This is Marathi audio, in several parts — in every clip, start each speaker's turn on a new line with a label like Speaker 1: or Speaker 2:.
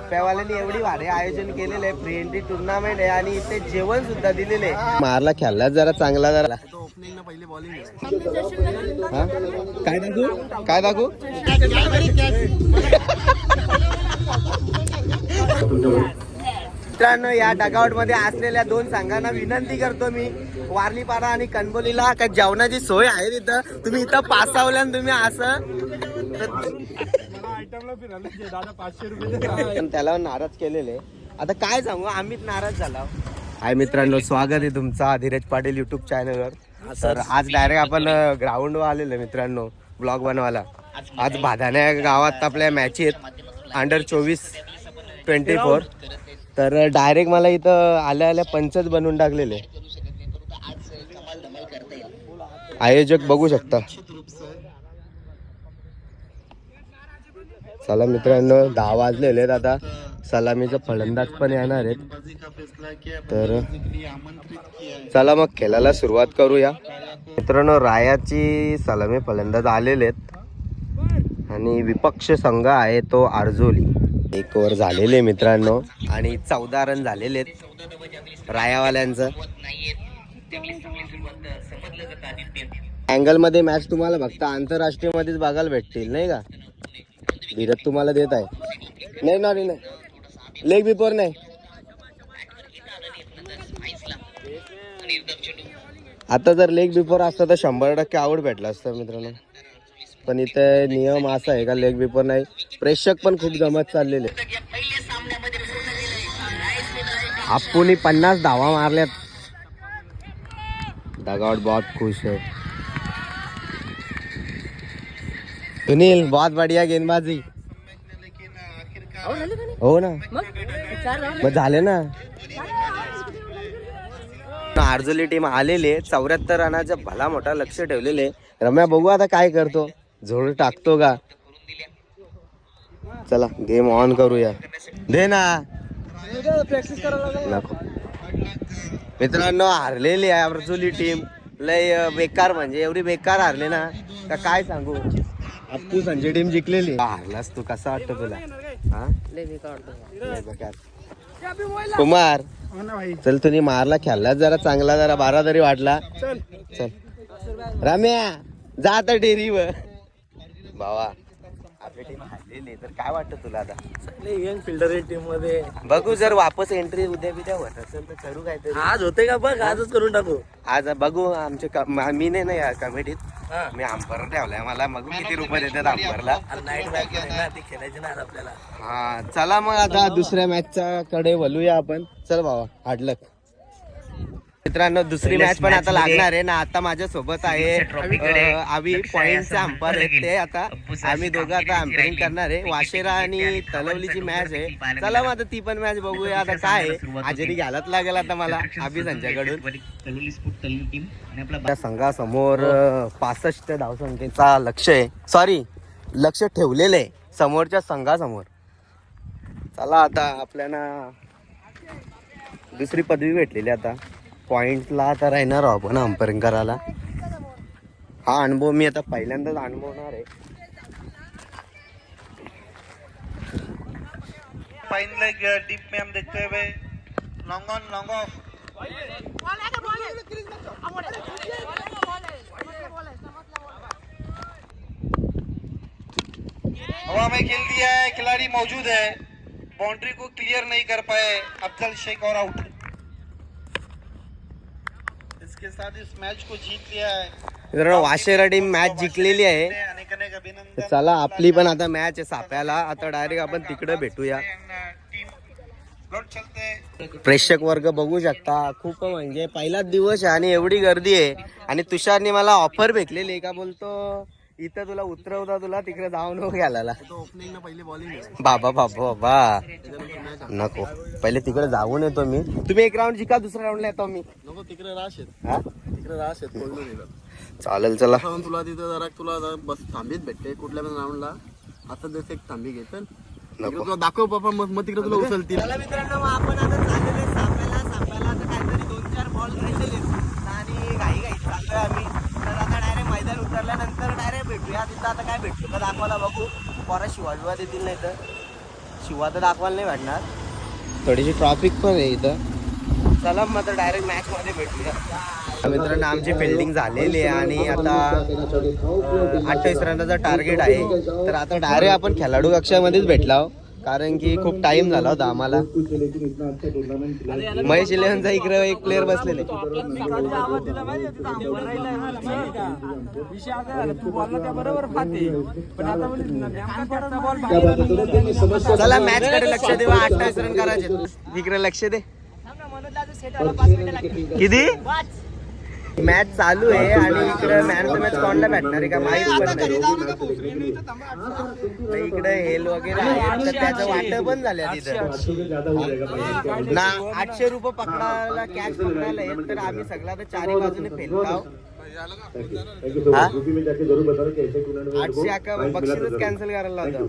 Speaker 1: साप्यावाल्यांनी एवढी भारी आयोजन केलेलं आहे. फ्री एंट्री टुर्नामेंट आहे आणि इथे जेवण सुद्धा दिलेले आहे. मारला खेळला जरा चांगला जरा. हा? काय दाखवू? काय दाखवू? मित्रांनो या डगआउटमध्ये असलेल्या दोन संघांना विनंती करतो मी. वारलीपाडा आणि कणबोलीला काय जेवणाची सोय आहे तिथं. तुम्ही इथं पासावल्या आणि तुम्ही असं पण त्याला नाराज केलेले. आता काय सांगू आम्हीच नाराज झाला. हाय मित्रांनो स्वागत आहे तुमचा धीरज पाटील युट्यूब चॅनलवर तर आज डायरेक्ट आपण ग्राउंडवर आलेलो आहे मित्रांनो ब्लॉग बनवायला. आज भादाण्या गावात आपल्या मॅच आहेत. अंडर चोवीस ट्वेंटी फोर तर डायरेक्ट मला इथं आल्या आल्या पंचच बनवून टाकलेले. आयोजक बघू शकता. चला मित्रांनो दहा वाजलेले आहेत आता. सलामीचा फलंदाज पण येणार आहेत. तर चला मग खेळायला सुरुवात करूया. मित्रांनो रायाची सलामी फलंदाज आलेले आहेत. आणि विपक्ष संघ आहे तो आरजोली. एक ओव्हर झालेले मित्रांनो. आणि चौदा रन झालेले आहेत रायावाल्यांचं. अँगलमध्ये मॅच तुम्हाला फक्त आंतरराष्ट्रीय मध्येच बघायला भेटतील नाही का? धीरज तुम्हाला देत आहे. नाही ना नाही लेग बिफोर नाही. आता जर लेग बिफोर असतं तर शंभर टक्के आवड भेटला असतं मित्रांनो. पण इथे नियम असा आहे का लेग बिफोर नाही? प्रेक्षक पण खूप जमत चाललेले आप्पूनी पन्नास धावा मारल्यात. डगआउट बहुत खुश है. सुनील बहुत बढ़िया गेंदबाजी. हो ना. मग झाले ना. आर्जोली टीम आलेले चौऱ्याहत्तर रनाचा भला मोठा लक्ष ठेवलेले. रम्या बघू आता काय करतो. झोड टाकतो का? चला गेम ऑन करूया. दे ना. नको. मित्रांनो हारलेली आहे आर्जोली टीम लय बेकार म्हणजे एवढी बेकार हारले ना. तर काय सांगू? अप्पू संजय टीम जिंकलेली. हारलास तू कसा वाटतं तुला? हा? लय बेकार. कुमार चल तुम्ही मारला खेळला जरा चांगला जरा बारा तरी वाटला. चल. रम्या जा आता डेअरीवर भावा आपली टीम तर काय वाटतं तुला आता?
Speaker 2: यंग फिल्डर आहे टीममध्ये.
Speaker 1: बघू जर वापस एंट्री उद्या बिद्या होत असेल तर करू काहीतरी.
Speaker 2: आज होते का बघ आजच करून टाकू.
Speaker 1: आज बघू आमचे क- म- मी नाही ना या कमिटीत
Speaker 2: हा.
Speaker 1: मी आंबर ठेवलाय मला. बघू किती रुपये देतात आंबरला
Speaker 2: नाईट मॅच ना ती खेळायची ना आज आपल्याला.
Speaker 1: हा चला मग आता दुसऱ्या मॅचच्या कडे वळूया आपण. चल बाबा हाडलक मित्रांनो दुसरी मॅच पण आता लागणार आहे ना. आता माझ्या सोबत आहे आवी पॉइंटचे अंपायर आहेत ते आता आम्ही दोघं आता अम्पायरिंग करणार आहे. वाशेरा आणि तलवलीची मॅच आहे. चला मग आता ती पण मॅच बघूया. आता काय हजेरी घ्यायलाच लागेल आता मला. संच्याकडून त्या संघासमोर पासष्ट धावसंख्येचा लक्ष आहे. सॉरी लक्ष ठेवलेलं आहे समोरच्या संघासमोर. चला आता आपल्याला दुसरी पदवी भेटलेली आता. पॉइंटला आता राहणार आहोत आपण अंपायरिंग करायला हा अनुभव मी आता पहिल्यांदाच अनुभवणार आहे.
Speaker 3: फाइन लेग डीप में हम देखते हुए. लॉन्ग ऑन लॉन्ग ऑफ हवा में खेल दिया है खिलाड़ी मौजूद है. बाउंड्री को क्लियर नहीं कर पाए. अफजल शेख और आउट इसके साथ इस मैच को जीत लिया है।
Speaker 1: मित्रांनो वाशेरा टीम मॅच जिंकलेली आहे. चला आपली पण आता मॅच आहे साप्याला. आता डायरेक्ट आपण तिकडे भेटूया. प्रेक्षक वर्ग बघू शकता. खूप म्हणजे पहिलाच दिवस आहे आणि एवढी गर्दी आहे. आणि तुषारने मला ऑफर भेटलेली आहे. का बोलतो? इथं तुला उतरवता तुला तिकडे जाऊ नको घालायला बाबा बाबा बाबा. नको. पहिले तिकडे जाऊन येतो मी. तुम्ही एक राऊंड जिका दुसऱ्या राऊंडला येतो मी.
Speaker 2: नको तिकडे राश आहेत.
Speaker 1: हा?
Speaker 2: तिकडे राश आहेत बोललो दिलं
Speaker 1: चालेल चला.
Speaker 2: तुला तिथं जरा तुला बस थांबीत भेटते कुठल्या पण राऊंडला आता जसं एक थांबी घे चल. तिकडे तुला दाखव बाबा मग मग तिकडे तुला उचलतील.
Speaker 1: चला मित्रांनो मग आपण आता चाललेले साप्याला साप्याला आता काहीतरी दोन चार बॉल राहिलेले आणि घाई घाई चाललोय आम्ही तर आता डायरेक्ट मैदान उतरल्यानंतर डायरेक्ट भेटूया तिथं आता काय भेटतो का दाखवायला बघू. पोरा शिवाजीवा देतील नाही तर. शिवा तर दाखवायला नाही भेटणार. थोडीशी ट्रॉफिक पण आहे इथं. चला मग तर डायरेक्ट मॅच मध्ये भेटूया. मित्रांनो आमची फिल्डिंग झालेली आहे आणि आता अठ्ठावीस रनाचा टार्गेट आहे. तर आता डायरेक्ट आपण खेळाडू कक्षामध्येच भेटला आहो. कारण की खूप टाइम झाला होता आम्हाला. महेश इलेव्हनचा इकडे एक प्लेअर बसलेले. चला मॅच कडे लक्ष देवा अठ्ठावीस रन करायचे. इकडे लक्ष दे. किती? मॅच चालू आहे आणि इकडे मॅन ऑफ द मॅच कोणला भेटणार आहे का? माहीत पण नाही. इकडे हेल वगैरे आहे तर त्याचं वाटप पण झालं तिथं ना आठशे रुपये पकडायला कॅश पकडायला येत तर आम्ही सगळा तर चारी बाजूने फेलताव. हा? आठशे अका बक्षीसच कॅन्सल करायला होतं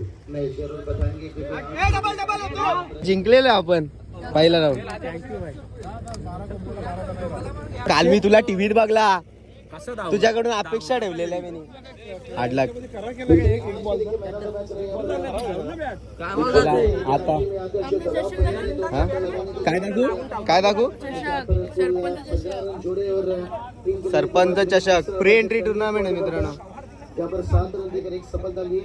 Speaker 1: जिंकलेलो आपण. पहिला राऊंड. काल मी तुला टीव्हीत बघला. तुझ्याकडून अपेक्षा ठेवलेल्या मी. आठ लाख. आता. हा? काय दाखवू? काय दाखवू? सरपंच चषक. प्री एंट्री टुर्नामेंट आहे मित्रांनो.
Speaker 4: यहाँ पर सात रन देकर एक सफलता ली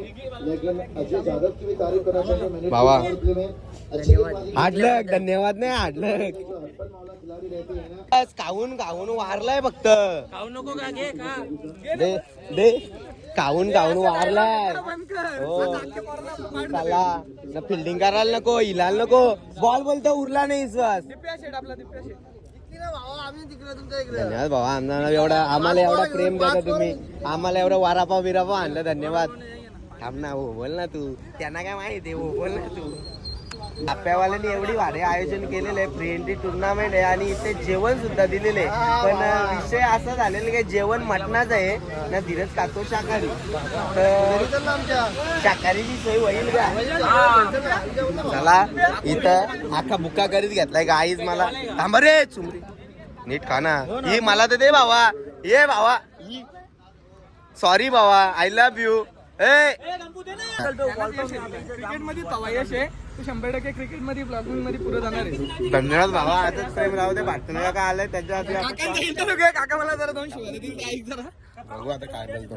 Speaker 4: लेकिन अजय यादव की भी तारीफ करना मैंने
Speaker 1: बाबा। धन्यवाद। नाही आठ लाख
Speaker 4: जो हरपन मावला खिलाड़ी रहते हैं ना।
Speaker 1: बस खाऊन खाऊन वारलाय फक्त। दे दे। खाऊन खाऊन वारलाय। हो चला। ना फिल्डिंग करायला नको हिलायला नको। बॉल बोलतो उरला नाही विश्वास धन्यवाद भावा आम्हाला एवढा आम्हाला एवढा प्रेम देता तुम्ही. आम्हाला एवढा वारापाव बिरापाव आणलं धन्यवाद थांब ना हो बोल ना तू. त्यांना काय माहिती हो बोल ना तू. आप्यावाल्यांनी एवढी भारी आयोजन केलेलं आहे. फ्री एंट्री टुर्नामेंट आहे आणि इथे जेवण सुद्धा दिलेलं आहे. पण विषय असा झालेला की जेवण मटणाचं आहे. ना धीरज खातो शाकाहारी. तर शाकाहारीची सोय होईल का? चला इथं अख्खा बुक्का करीत घेतलाय का? आईच मला थांबा रे चुमरी नीट खा ना. ही मला तर दे भावा. ये भावा. सॉरी भावा. आय लव्ह यू ए!
Speaker 5: क्रिकेटमध्ये तवा यश आहे. तू शंभर टक्के क्रिकेटमध्ये ब्लॉगिंगमध्ये पुढे जाणार आहे.
Speaker 1: धन्यवाद भावा आजच प्रेम राहू दे भाटणं का आलंय त्याच्या आपण-
Speaker 5: काका मला जरा दोन शिवाय ऐक जरा.
Speaker 1: बघू आता काय बोलतो.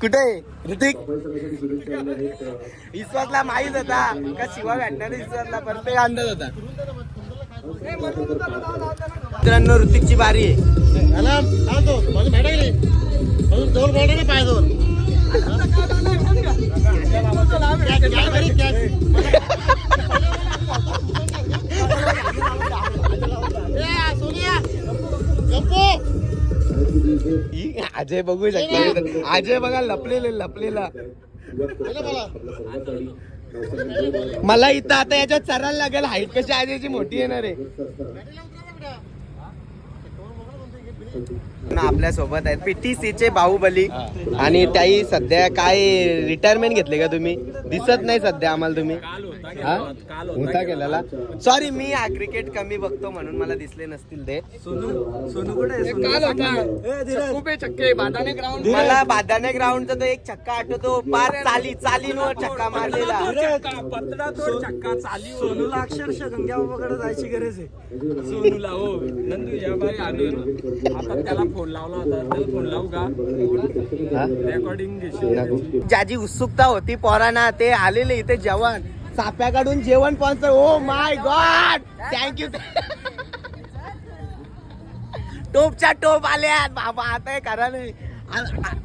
Speaker 1: कुठे ऋतिक? विश्वासला माहीत होता. का शिवा भेटणार विश्वासला? परफेक्ट अंदाज होता. मित्रांनो ऋतिकची बारी आहे. ही अजय बघू शकता. अजय बघा लपलेले लपलेला. मला इथं आता याच्यात चरायला लागेल. हाईट कशी अजयची मोठी येणार आहे. आपल्यासोबत आहेत पीटीसी चे बाहुबली. आणि त्याही सध्या काय रिटायरमेंट घेतले का तुम्ही? दिसत नाही सध्या आम्हाला तुम्ही. हा? होता केलेला? सॉरी मी हा क्रिकेट कमी बघतो म्हणून मला दिसले नसतील ते.
Speaker 5: खूप छक्के बादाने ग्राउंड
Speaker 1: मला बादाने ग्राउंडचा तो एक छक्का आठवतो. पाच चाली चालींवर छक्का मारलेला.
Speaker 5: पतडा तो चक्का चाली सोनूला अक्षरशः गंग्या बाबाकडे जायची गरज आहे. सोनूला हो. नंदू या बारी आलो आता त्याला फोन लावला होता. त्याला फोन लावू का?
Speaker 1: हा?
Speaker 5: रेकॉर्डिंग.
Speaker 1: ज्याची उत्सुकता होती पोरांना ते आलेले इथे जेवण चाप्या काढून जेवण पोहोचत ओ माय गॉड थँक्यू टोपच्या टोप आल्यात बाबा आता हे करा नाही आ- आ-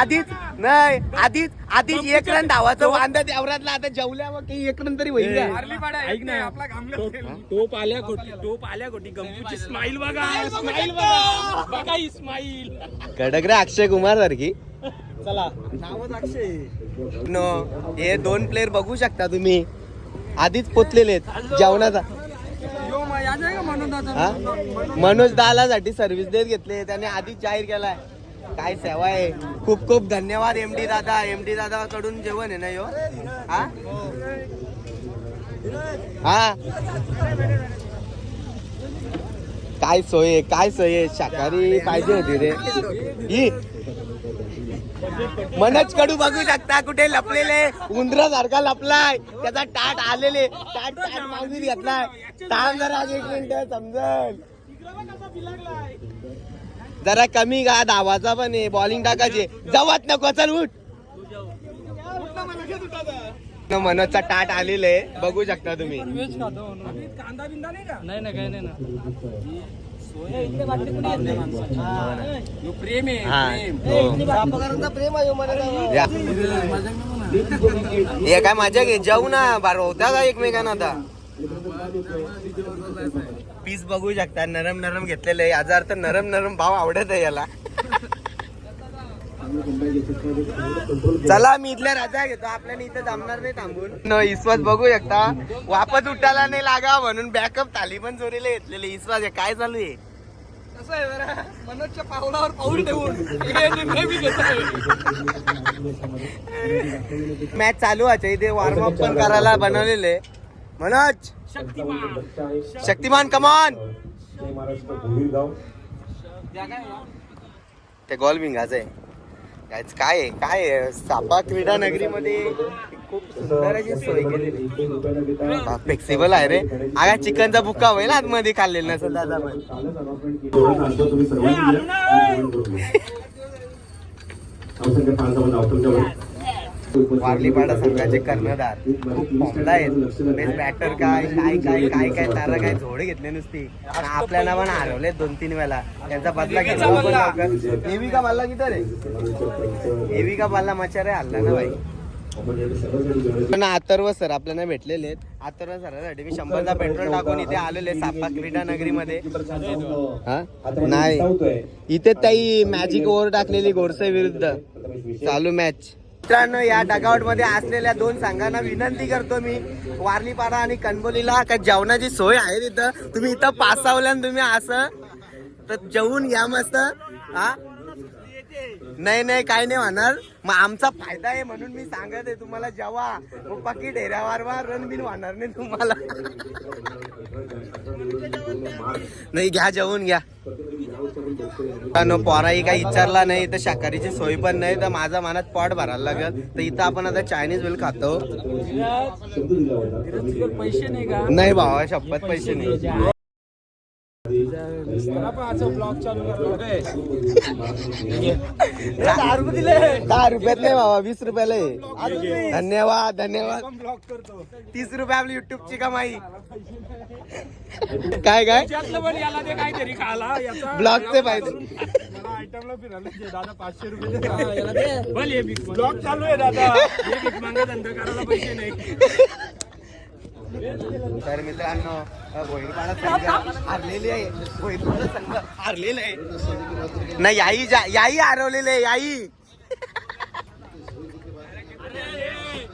Speaker 1: आधीच नाही आधीच आधीच एक रन धावाचं वांदा देवरातला आता जेवल्या मग काही एक रन तरी होईल का?
Speaker 5: ऐक ना. आपला टोप आल्या खोटी टोप आल्या खोटी. गंपूची स्माईल बघा. स्माईल बघा बघा. ही स्माईल
Speaker 1: कडक रे अक्षय कुमार सारखी.
Speaker 5: चला. नावच अक्षय.
Speaker 1: हे दोन प्लेअर बघू शकता तुम्ही. आधीच पोचलेले आहेत जेवणाचा. मनोज दालासाठी सर्व्हिस देत घेतले त्याने आधीच जाहीर केलाय. काय सेवा आहे. खूप खूप धन्यवाद एम डी दादा. एम डी दादा कडून जेवण आहे ना यो? हा? हा? काय सोय काय सोय? शाकाहारी पाहिजे होती रे. ही मनच कडू बघू शकता कुठे लपलेले. उंदरा सारखा लपलाय. त्याचा टाट आलेले. टाट टाट मागून घेतलाय. टाळ जरा आज एक मिनिट समजल. जरा कमी गा धावाचा पण आहे. बॉलिंग टाकायची. जवत नको चल उठ. न मनोजचा टाट आलेले. आहे बघू शकता तुम्ही.
Speaker 5: कांदा बिंदा नाही का? नाही नाही काही नाही ना. प्रेम आहे
Speaker 1: हा.
Speaker 5: प्रेम.
Speaker 1: हो. या. काय मजा घे जाऊ ना बार होता का एकमेकांना आता? पीस बघू शकता नरम नरम घेतलेले आहे. याचा अर्थ नरम नरम भाव आवडत आहे याला. चला मी इथल्या राजा घेतो. आपल्याला इथं जमणार नाही थांबून. न इस्वास बघू शकता. वापस उठायला नाही लागा म्हणून बॅकअप थाली पण चोरीला घेतलेले. इस्वास हे काय चालू आहे?
Speaker 5: कसं आहे जरा मनोजच्या पावलावर पाऊल ठेवून हे.
Speaker 1: मॅच चालू आहे. इथे वॉर्मअप पण करायला बनवलेले मनोज!
Speaker 5: शक्तिमान
Speaker 1: शक्तिमान कमान ते गोल भिंगाच आहे. कायच काय आहे? काय आहे? सापा क्रीडा नगरीमध्ये खूप सुंदर अशी सोय केलेली फ्लेक्सिबल आहे रे. आगा चिकनचा बुक्का होईल आतमध्ये खाल्लेला नसेल दादा पण. वारलीपाडा संघाचे कर्णधार. खूप फॉर्मला आहेत बेस्ट बॅटर काय काय काय काय काय तारा काय झोडे घेतले नुसती. आपल्याला पण हरवले दोन तीन वेळा. त्यांचा बदला घेतला. पण लवकर एवी का मारला किती रे एवी का मारला मच्छर आहे हल्ला ना भाई. पण अथर्व सर आपल्याला भेटलेले आहेत. अथर्व सरांसाठी मी शंभरदा पेट्रोल टाकून इथे आलेले सापा क्रीडा नगरीमध्ये? नाही. इथे ताई मॅजिक ओव्हर टाकलेली गोडसे विरुद्ध. चालू मॅच मित्रांनो या डगआउटमध्ये असलेल्या दोन संघांना विनंती करतो मी. वारलीपाडा आणि कणबोलीला का जेवणाची सोय आहे तिथं. तुम्ही इथं पासावल्या तुम्ही असं तर जेवून घ्या मस्त. हा? नाही नाही काही नाही होणार. मग आमचा फायदा आहे म्हणून मी सांगत आहे तुम्हाला जेव्हा मग पक्की ढेऱ्यावर वा रन बिन होणार नाही तुम्हाला. नाही घ्या जेवून घ्या. नो पोराही काही विचारला नाही तर शाकाहारीची सोय पण नाही तर माझा मनात पोट भरायला लागत तर इथं आपण आता चायनीज वेल खातो.
Speaker 5: पैसे नाही
Speaker 1: भावा शपथ पैसे नाही
Speaker 5: मला पण असं ब्लॉग चालू करतो
Speaker 1: दहा रुपये दिले. दहा रुपयात नाही बाबा वीस रुपयाला आहे. धन्यवाद धन्यवाद.
Speaker 5: ब्लॉग करतो.
Speaker 1: तीस रुपये आपली युट्यूबची कमाई. काय काय?
Speaker 5: याला ते
Speaker 1: पाहिजे
Speaker 5: आयटमला फिरायला दादा पाचशे रुपये ब्लॉग चालू आहे दादा. धंदा करायला पैसे नाही
Speaker 1: तर मित्रांनो भोईरपाडा संघ हारलेली आहे. भोईरपाडा संघ हारलेला आहे. नाही याई जा- याई हरवलेले आहे याई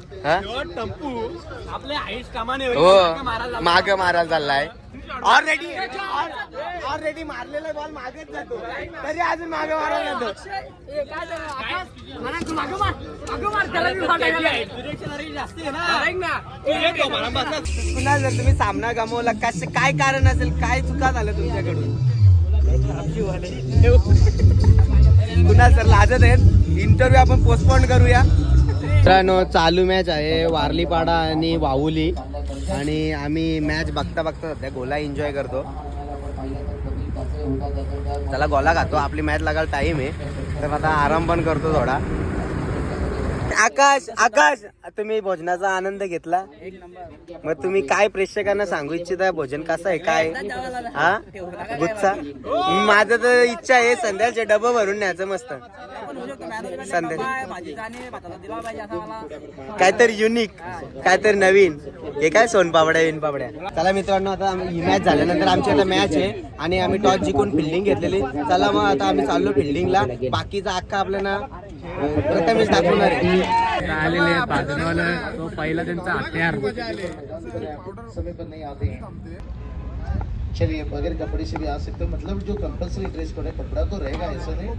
Speaker 1: हा?
Speaker 5: टंपू आपले आईस कामाने
Speaker 1: हो. माग मारायला चाललाय. ऑलरेडी ऑलरेडी मारलेला बॉल मागेच जातो. तरी अजून मागे मारायला जातो. पुन्हा जर तुम्ही सामना गमावला कसं काय कारण असेल काय चुका झालं तुमच्याकडून? पुन्हा सर लाजत आहेत इंटरव्ह्यू आपण पोस्टपोन करूया. मित्रांनो चालू मॅच आहे वारलीपाडा आणि वाहुली आणि आम्ही मॅच बघता बघता सध्या गोला एन्जॉय करतो. त्याला गोला खातो. आपली मॅच लागायला टाइम आहे. तर आता आराम पण करतो थोडा. आकाश आकाश तुम्ही भोजनाचा आनंद घेतला? मग तुम्ही काय प्रेक्षकांना सांगू इच्छिता? भोजन कसं आहे काय? हा? गुच्चा? माझं तर इच्छा आहे संध्याचे डबं भरून न्यायचं मस्त. संध्या काहीतरी युनिक काहीतरी नवीन. हे काय सोनपापड्या विनपापड्या चला मित्रांनो आता ही मॅच झाल्यानंतर आमची आता मॅच आहे आणि आम्ही टॉस जिंकून फिल्डिंग घेतलेली. चला मग आता आम्ही चाललो फिल्डिंगला बाकीचा अख्खा आपल्याला अं, प्रथमेश दाखवणार आहे.
Speaker 5: तो पहिला त्यांचा हत्यार.
Speaker 4: चलिए बगैर कपड़े से भी आ सकते हो। मतलब जो कंपलसरी ड्रेस कोड है कपड़ा तो रहेगा ऐसा नहीं।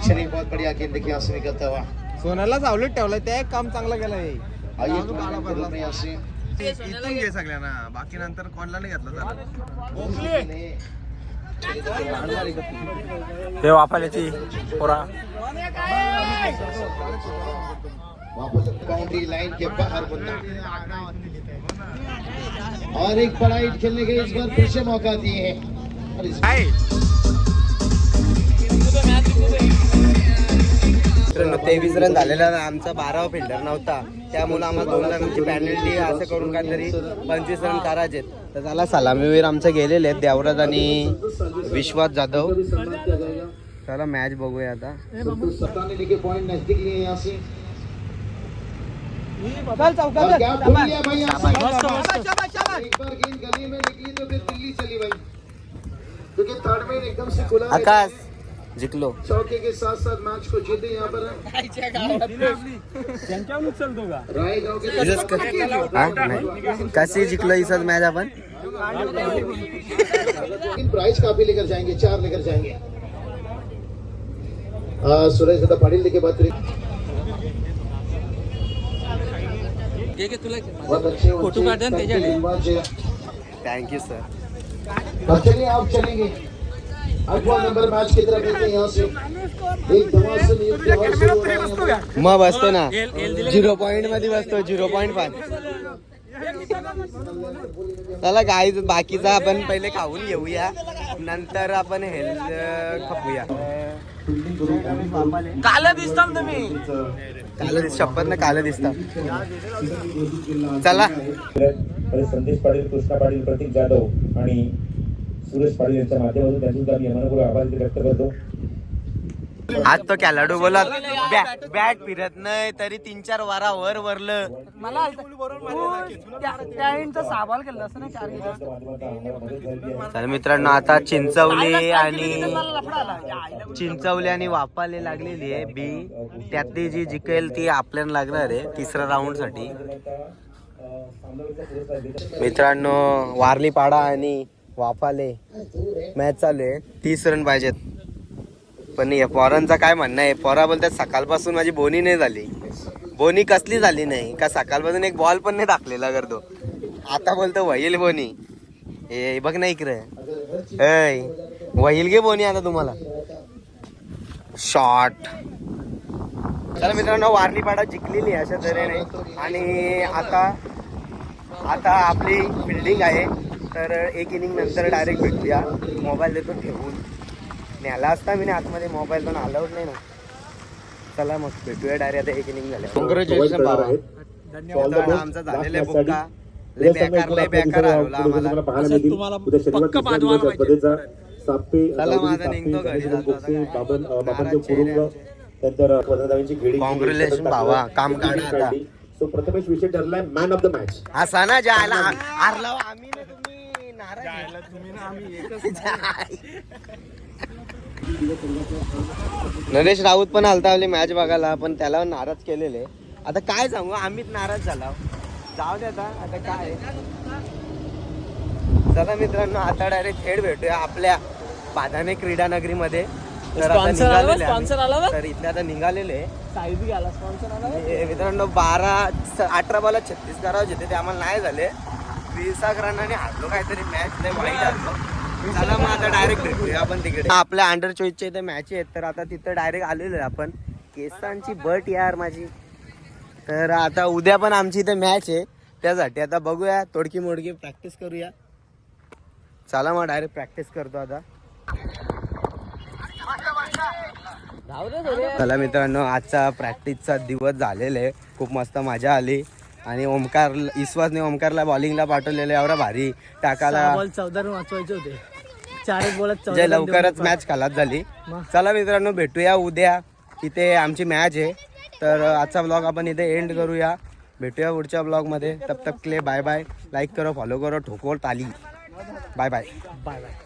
Speaker 4: चलिए बहुत बढ़िया गेम देखिए आसमी करता हुआ।
Speaker 1: सोनाला सावलीत ठेवलं ते काम चांगलं केलं
Speaker 4: आइए तुम्हारे यहाँ से
Speaker 1: इथून घे सगळ्यांना. बाकी नंतर कोणाला नाही घेतलं चालेल.
Speaker 5: ते वापाल्याची पोरा.
Speaker 4: वापस बाउंड्री लाइन के बाहर बंदा. और एक बड़ा हिट खेलने के इस बार फिर से मौका दिए हैं। और इस
Speaker 1: मित्रांनो तेवीस रन झालेला आमचा बारावा फिल्डर नव्हता. त्यामुळे आम्हाला दोन रनांची पॅनल्टी असं करून काहीतरी पंचवीस रन करायचे तर त्याला सलामीवीर आमचे गेलेले आहेत देवराज आणि विश्वास जाधव. चला मॅच बघूया आता। आकाश. जिंकलो
Speaker 4: चौके के साथ साथ मैच को जीते यहाँ पर
Speaker 5: त्यांच्यावर उचलतो का
Speaker 4: राय गांव के
Speaker 1: हा नाही। कशी जिंकलो ही मॅच आपण
Speaker 4: लेकिन प्राइस काफी लेकर जाएंगे चार लेकर जाएंगे। हाँ सुरेश दादा पाटिल के बाद बहुत अच्छे
Speaker 5: फोटो काढते ना त्याच्याकडे.
Speaker 4: गेंदबाज
Speaker 1: थँक्यू सर
Speaker 4: अब चलिए आप चलेंगे। आठवां नंबर मैच की तरफ देखते हैं यहाँ से। एक धमाल से नियुक्त और शुरू हो रहा है।
Speaker 1: मग बसतो ना। झिरो पॉईंटमध्ये बसतो झिरो पॉईंट पाच. चला गाई बाकीचा आपण पहिले खाऊन घेऊया. नंतर आपण हेल्थ खपूया.
Speaker 5: काल दिसता ना तुम्ही.
Speaker 1: काल दिस शपथ ना काल दिसत चला.
Speaker 6: संदेश पाटील कृष्णा पाटील प्रतीक जाधव आणि सुरेश पाटील यांच्या माध्यमातून त्यांचे सुद्धा मी मनपूर्वक आभार व्यक्त करतो.
Speaker 1: आज तो खेळाडू बोलत बॅट बॅट फिरत नाही तरी तीन चार वारा वर वरलं.
Speaker 5: मला त्या साबाल केलं असं ना चार
Speaker 6: त्यांच्या माध्यमातून आम्हाला मदत झालेली आहे
Speaker 1: तर मित्रांनो आता चिंचवली आणि चिंचवली आणि वापाले लागलेली आहे बी त्यातली जी जिंकेल ती आपल्याला लागणार आहे तिसऱ्या राऊंडसाठी. मित्रांनो वारली पाडा आणि वाफाले. मॅच चालू आहे. तीस रन पाहिजेत. पण या पोरांचा काय म्हणणं आहे? पोरा बोलतात सकाळपासून माझी बोनी नाही झाली. बोनी कसली झाली नाही? का सकाळपासून एक बॉल पण नाही टाकलेला करतो आता बोलतो वहील बोनी. ए बघ ना इकडे. ऐ वहील गे बोनी आता तुम्हाला. शॉर्ट तर मित्रांनो वारली पाडा जिंकलेली आहे अशा तऱ्हेने. आणि आता आता आपली बिल्डिंग आहे. तर एक इनिंग नंतर डायरेक्ट भेटूया. मोबाईल देतो ठेवून. न्याला असता मी आतमध्ये मोबाईल पण अलाउड नाही ना. चला मग भेटूया डायरेक्ट आता एक इनिंग झाल्या कॉंग्रॅच्युलेशन बाबा. आमचा झालेला आहे बुक्का. लय बेकार लय बेकार हरवला आम्हाला. चला माझा निघतो घरी. Congratulations भावा, काम काढा आता.
Speaker 6: सो प्रथमेश विषय ठरलाय मॅन ऑफ द मॅच
Speaker 1: असा ना जायला. हारला. ना नरेश राऊत पण आलता आपली मॅच बघायला पण त्याला नाराज केलेले. आता काय सांगू आम्हीच नाराज झाला. जाऊ दे आता आता काय चला मित्रांनो आता डायरेक्ट थेट भेटूया आपल्या बाधाने क्रीडा नगरी मध्ये तर आता निघालेले. इथले आता मित्रांनो बारा अठरा बॉला छत्तीस करायचे होते ते आम्हाला नाही झाले. वीस रनाने हारलो काहीतरी मॅच नाही वाईट हारलो. चला मग आता डायरेक्ट भेटूया आपण तिकडे. आपल्या अंडर चोईसच्या इथे मॅच आहेत तर आता तिथं डायरेक्ट आलेलो आहे आपण. केसांची बट यार माझी. तर आता उद्या पण आमची इथे मॅच आहे. त्यासाठी आता बघूया तोडकी मोडकी प्रॅक्टिस करूया. चला मग डायरेक्ट प्रॅक्टिस करतो आता. चला मित्रांनो आजचा प्रॅक्टिसचा दिवस झालेला आहे. खूप मस्त मजा आली. आणि ओमकार विश्वासने ओमकारला बॉलिंगला पाठवलेलं एवढा भारी टाकाला.
Speaker 5: बॉल चौदा रन वाचवायचे होते. चार बॉलात
Speaker 1: जे लवकरच. मॅच खलास झाली. चला मित्रांनो भेटूया उद्या. इथे आमची मॅच आहे. तर आजचा ब्लॉग आपण इथे एंड करूया. भेटूया पुढच्या ब्लॉगमध्ये तब तक लिए बाय बाय लाईक करो फॉलो करो. ठोको ताली बाय बाय
Speaker 5: बाय बाय